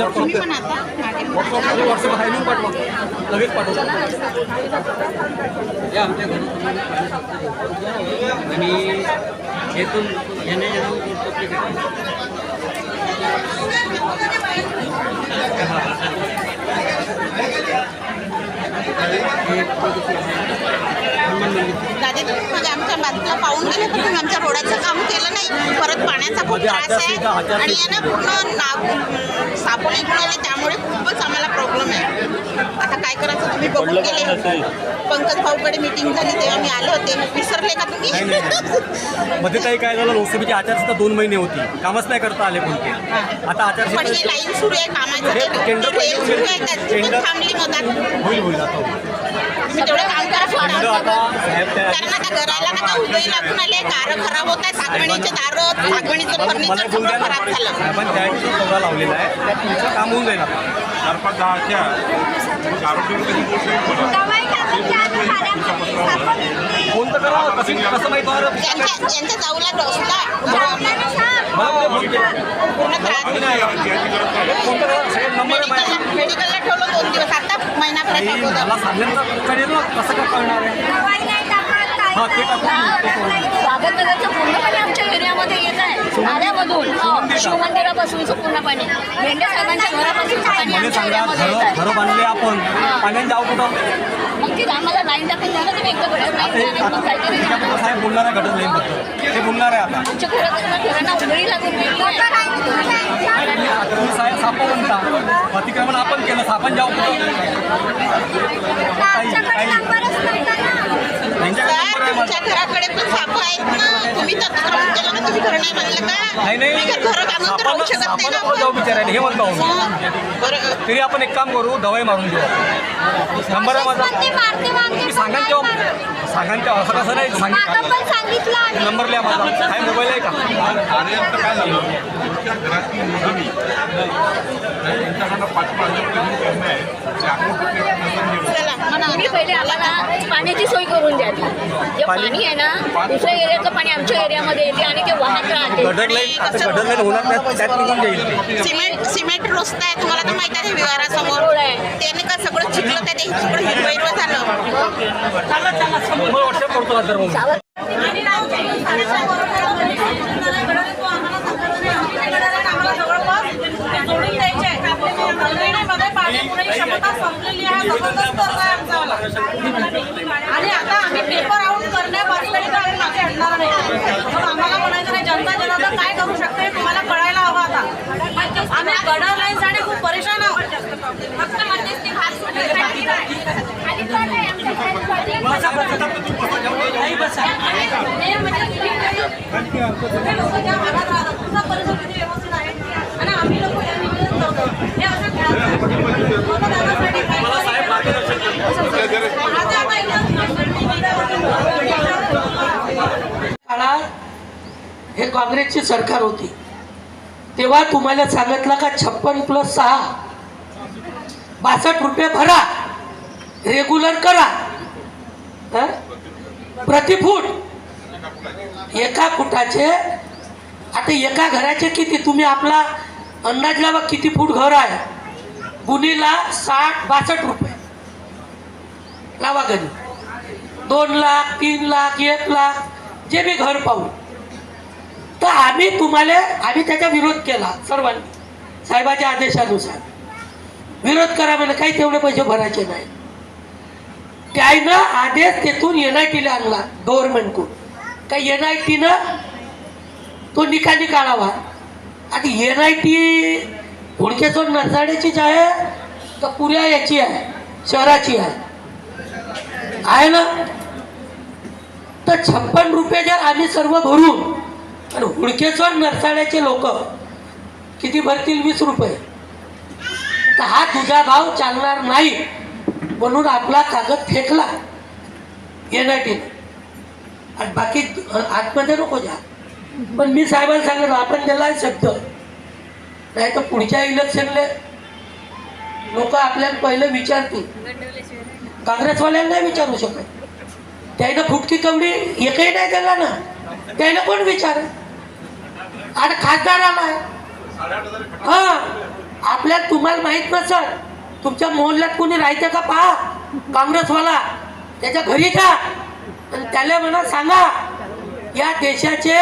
WhatsApp तुम्ही पण आता मागे व्हॉट्सअप व्हॉट्सअप आहे लिहून पाठवा लगेच पाठवा या आमच्या घरी. आणि येण्या जाणं करतो दादा तुम्ही म्हणजे तुम्ही आमच्या रोडाचं काम केलं नाही. परत पाण्याचा खूप त्रास आहे. आणि आहे ना पूर्ण नाग सापळे गुळाले त्यामुळे खूपच आम्हाला प्रॉब्लेम आहे. आता काय करायचं तुम्ही बघून गेले. पंकज भाऊकडे मीटिंग झाली तेव्हा मी आले होते. विसरले का तुम्ही. मध्ये काही काय झालं लोकसभेची आचारसंहिता दोन महिने होती. कामच नाही करता आले कोणते. आता ही आचारसंहिता लाईन सुरू आहे कामाची थांबली मधात होईल होईल आता तेवढं काम करा टेंडर स्वतः. आता साहेब त्या कारण आता घराला ना का उदय लागून आले दारं खराब होत आहे सागवणीचे दारं सागवणीचं मला फर्निचर सगळं. खराब झालं. साहेबांनी त्या सौदा लावलेला आहे. त्यात तुमचं काम होऊन जाईल चार पाच दहाच्या आरोग्य फोन तर करा कसं कसं माहिती? यांच्या जाऊला? पूर्ण त्रास मेडिकलला ठेवलं दोन दिवस. आता महिनाभराच्या अगोदर मला कळेल ना कसं काय कळणार आहे. ते टाकून ते करून. स्वागतनगरचं पूर्णपणे आमच्या एरियामध्ये येत आहे. नाल्यामधून हो, शिवमंदिरापासून पूर्णपणे. भेंडे साहेबांच्या घरापासून पाणी मला आमच्या एरियामध्ये येत घरं आहे. घरं बांधले आपण. पाण्यात जाऊ कुठं? मग ती आम्हाला लाईन टाकून द्या ना तुम्ही एकदा घरात लाईन मग काहीतरी. साहेब बोलणार आहे घटक लाईन बद्दल ते बोलणार आहे आता. आमच्या घरात घरांना उघडी लागून गेली साहेब सापा म्हणता अतिक्रमण आपण केलं सापण जाऊ कुठं? काही- काही- सर. तुमच्या घराकडे पण साप आहेत ना. तुम्ही तर अतिक्रमण केलं ना तुम्ही घर नाही का? नाही नाही. तुम्ही घर बांधून तर राहू सापाला शकत नाही सापाला ना कोण जाऊ आपण. बिचारायला हे म्हणतो मी. मग, बरं. तरी आपण एक काम करू दवाई मारून घेऊ. नंबर आहे माझा. तुम्ही सांगा ना तेव्हा सांगा ना तेव्हा. असं कसं नाही सांगितलं. नंबर लिहा माझा. काय मोबाईल आहे का? कार्याचं काय झालं तुमच्या घरातली नोंदणी त्यांच्याकडनं पाच पाच हजार रुपये घेऊन आहे ते आपण कुठे नसेल घेऊन. तुम्ही पहिले आम्हाला पाण्याची सोय करून द्या ती. जे पाणी आहे ना दुसऱ्या एरियाचं पाणी आमच्या एरियामध्ये येते आणि ते वाहत राहते गडर लाईन आता गडर लाईन होणार नाही त्यात निघून जाईल ते सिमेंट सिमेंट रस्ता आहे तुम्हाला तर माहिती आहे आहे. त्याने का सगळं चिखलं ते सगळं हिरवं झालं व्हॉट्सअप करतो नंतर मग आणि आता आम्ही पेपर आउट करण्यापासून मागे हटणार नाही मग आम्हाला म्हणायचं नाही जनता जनार्दन काय करू शकते? तुम्हाला कळायला हवं आता. आम्ही गडर लाईनसाठी खूप परेशान आहोत फक्त मध्यस्थी हात लोक ज्या भागात राहतात तुमचा परिसर किती व्यवस्थित आहे आणि आम्ही लोक हे निवेदन करतो हे असं खेळायचं मतदानासाठी काय आता आता इथं काळात हे काँग्रेसची सरकार होती. तेव्हा तुम्हाला सांगितलं का छप्पन प्लस सहा? बासष्ट रुपये भरा. रेग्युलर करा. तर प्रति फूट एका फुटाचे आता एका घराचे किती? तुम्ही आपला अंदाज लावा किती फूट घर आहे. गुन्हेला साठ बासष्ट रुपये. लावा घरी दोन लाख तीन लाख एक लाख जे बी घर पाहू. तर आम्ही तुम्हाला आम्ही त्याचा विरोध केला सर्वांनी साहेबाच्या आदेशानुसार. विरोध करा म्हणजे काही तेवढे पैसे भरायचे नाही. त्यानं आदेश तेथून एन आय टीला आणला गव्हर्नमेंटकडून काही एन आय टीनं तो निकाली काढावा. आता एन आय टी हुडकेश्वर नरसाड्याचीच आहे तर पुऱ्या याची आहे शहराची आहे. आहे ना? तर छप्पन रुपये जर आम्ही सर्व भरून आणि हुडकेश्वर नरसाड्याचे लोक किती भरतील वीस रुपये? तर हा तुझा भाव चालणार नाही म्हणून आपला कागद फेकला. येण्यासाठी आणि बाकी आतमध्ये नको जा. पण मी साहेबांना सांगितलं आपण दिला शब्द. नाही तर पुढच्या इलेक्शनले लोक आपल्याला पहिलं विचारतील. काँग्रेसवाल्यांना नाही विचारू शकत. त्यानं फुटकी कवडी एकही नाही दिला ना. त्याने कोण विचार आणि खासदार आहे. हा. आपल्याला तुम्हाला माहीत नसल तुमच्या मोहल्ल्यात कोणी राहायचं का पहा? काँग्रेसवाला. त्याच्या घरी जा. आणि त्याला म्हणा सांगा या देशाचे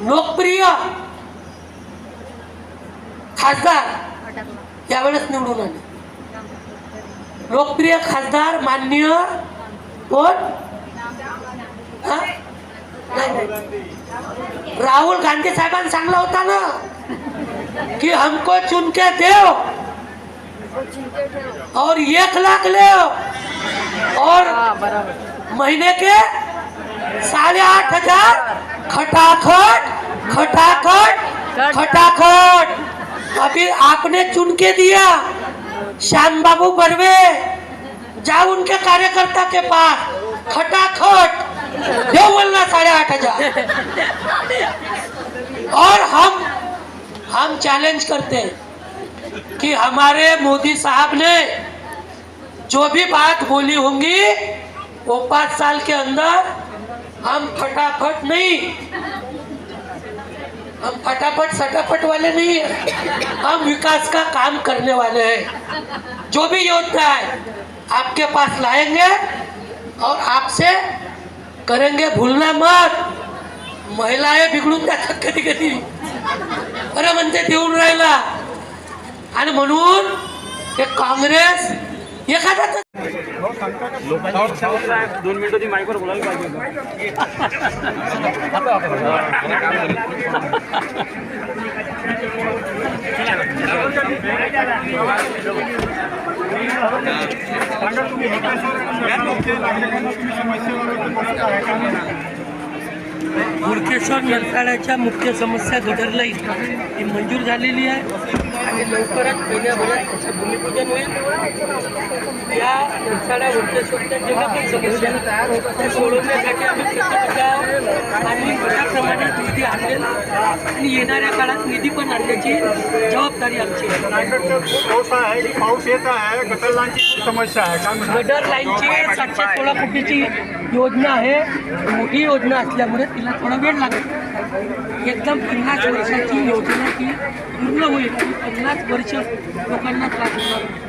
लोकप्रिय खासदार यावेळेस निवडून आले. लोकप्रिय खासदार माननीय कोण? हा? राहुल गांधी साहेबांनी सांगला होता ना कि हमको चुन के दो और एक लाख ले और महीने के साढ़े आठ हज़ार खटाखट खटाखट खटाखट। अभी आपने चुन के दिया श्याम बाबू बर्वे जाओ उनके कार्यकर्ता के पास खटाखट। दो बोलना साढ़े आठ हज़ार। और हम हम चैलेंज करते हैं कि हमारे मोदी साहब ने जो भी बात बोली होंगी, वो पाँच साल के अंदर हम फटाफट नहीं, हम फटाफट सटाफट वाले नहीं है। हम विकास का काम करने वाले हैं। जो भी योजना है, आपके पास लाएँगे और आपसे करेंगे भूलना मत महिलाए बिघडून जातात कधी कधी. बरं म्हणते देऊन राहिला. आणि म्हणून हे काँग्रेस एखादा दोन मिनिटं ती माईकवर बोलायला पाहिजे. मुरकेश्वर नरसाळ्याच्या मुख्य समस्या गटर ही मंजूर झालेली आहे. आणि लवकरच महिन्याभरात त्याचं भूमिपूजन होईल. या नरसाळ्या मुरकेश्वरच्या जेव्हा काही समस्या आहेत, त्या सोडवण्यासाठी आम्ही प्रतिबद्ध आणि मोठ्या प्रमाणात निधी आणलेला आणि येणाऱ्या काळात निधी पण आणण्याची जबाबदारी आमची पाऊस आहे. पाऊस येत आहे गटर लाईनची समस्या आहे गटर लाईनची सातशे सोळा कोटीची योजना आहे. मोठी योजना असल्यामुळे तिला थोडा वेळ लागेल. एकदम पन्नास वर्षाची योजना ती पूर्ण होईल. पन्नास वर्ष लोकांना त्रास होणार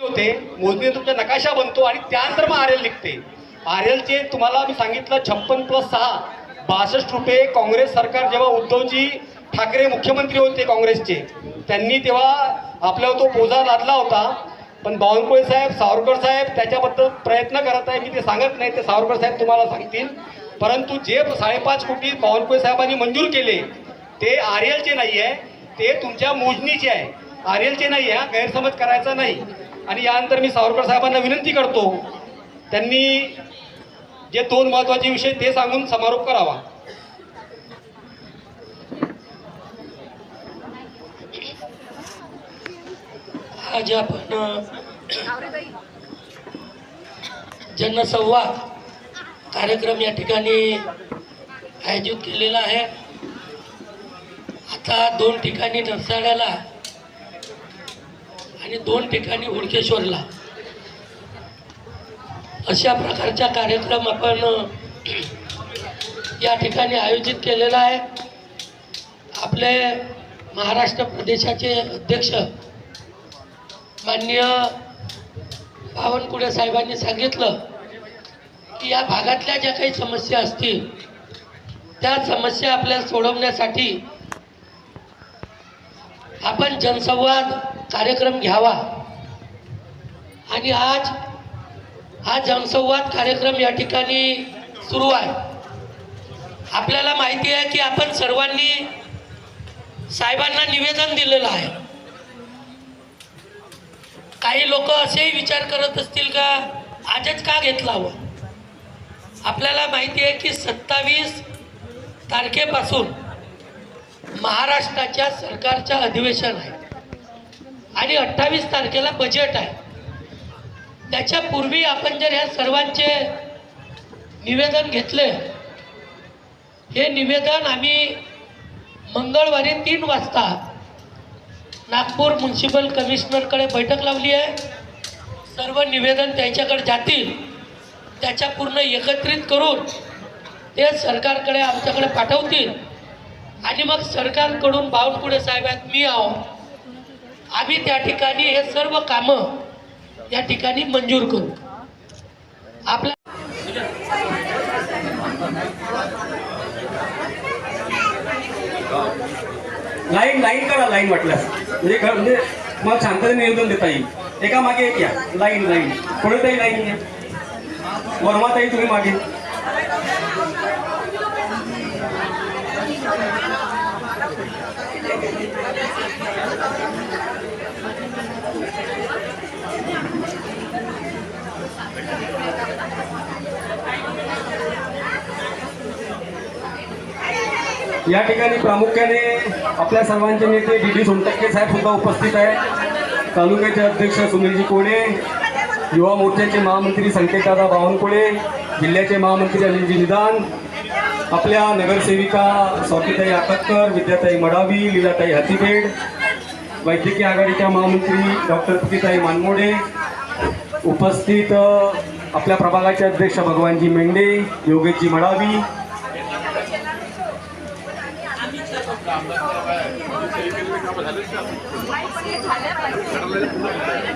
होते. मोजणी तुमचा नकाशा बनतो आणि त्यानंतर मग आर एल निघते. आर एलचे तुम्हाला मी सांगितलं छप्पन प्लस सहा बासष्ट रुपये काँग्रेस सरकार जेव्हा उद्धवजी ठाकरे मुख्यमंत्री होते काँग्रेसचे त्यांनी तेव्हा आपल्यावर तो पोजा लादला होता. पण बावनकुळे साहेब सावरकर साहेब त्याच्याबद्दल प्रयत्न करत आहे. मी ते सांगत नाही ते सावरकर साहेब तुम्हाला सांगतील. परंतु जे साडेपाच कोटी बावनकुळे साहेबांनी मंजूर केले ते आर एलचे नाही आहे ते तुमच्या मोजणीचे आहे. आर एलचे नाही हा गैरसमज करायचा नाही. आणि यानंतर मी सावरकर साहेबांना विनंती करतो त्यांनी जे दोन महत्त्वाचे विषय ते सांगून समारोप करावा. आज आपण जनसंवाद कार्यक्रम या ठिकाणी आयोजित केलेला आहे. आता दोन ठिकाणी नरसाड्याला आणि दोन ठिकाणी हुडकेश्वरला. अशा प्रकारचा कार्यक्रम आपण या ठिकाणी आयोजित केलेला आहे. आपले महाराष्ट्र प्रदेशाचे अध्यक्ष माननीय बावनकुळे साहेबांनी सांगितलं की या भागातल्या ज्या काही समस्या असतील त्या समस्या आपल्याला सोडवण्यासाठी आपण जनसंवाद कार्यक्रम घ्यावा. आणि आज हा जनसंवाद कार्यक्रम या ठिकाणी सुरू आहे. आपल्याला माहिती आहे की आपण सर्वांनी साहेबांना निवेदन दिलेलं आहे. काही लोक असेही विचार करत असतील का आजच का घेतला हवं आपल्याला माहिती आहे की सत्तावीस तारखेपासून महाराष्ट्राच्या सरकारच्या अधिवेशन आहे. आणि अठ्ठावीस तारखेला बजेट आहे. त्याच्या पूर्वी आपण जर ह्या सर्वांचे निवेदन घेतले हे निवेदन आम्ही मंगळवारी तीन वाजता नागपूर म्युन्सिपल कमिशनरकडे बैठक लावली आहे. सर्व निवेदन त्यांच्याकडे जातील. त्याच्या पूर्ण एकत्रित करून ते सरकारकडे आमच्याकडे पाठवतील. आणि मग सरकारकडून बावनकुळे साहेब आहेत मी आहो. आम्ही त्या ठिकाणी हे सर्व कामं या ठिकाणी मंजूर करू. आपला लाईन लाईन करा लाईन वाटल्यास. म्हणजे खरं म्हणजे मला शांततेने निवेदन देता येईल. एका मागे एक या. Line line. कोणीतरी लाईन या वर्माताई तुम्ही मागे. या ठिकाणी प्रामुख्याने आपल्या सर्वांचे नेते डी डी सोनटक्के साहेब सुद्धा उपस्थित आहेत. तालुक्याचे अध्यक्ष सुनीलजी कोणे युवा मोर्चाचे महामंत्री संकेतदादा बावनकुळे जिल्ह्याचे महामंत्री अनिलजी निदान आपल्या नगरसेविका स्वातीताई आकतकर विद्याताई मडावी लीलाताई हातीबेड वैद्यकीय आघाडीच्या महामंत्री डॉक्टर प्रीताई मानमोडे उपस्थित आपल्या प्रभागाचे अध्यक्ष भगवानजी मेंढे योगेशजी मडावी झाले.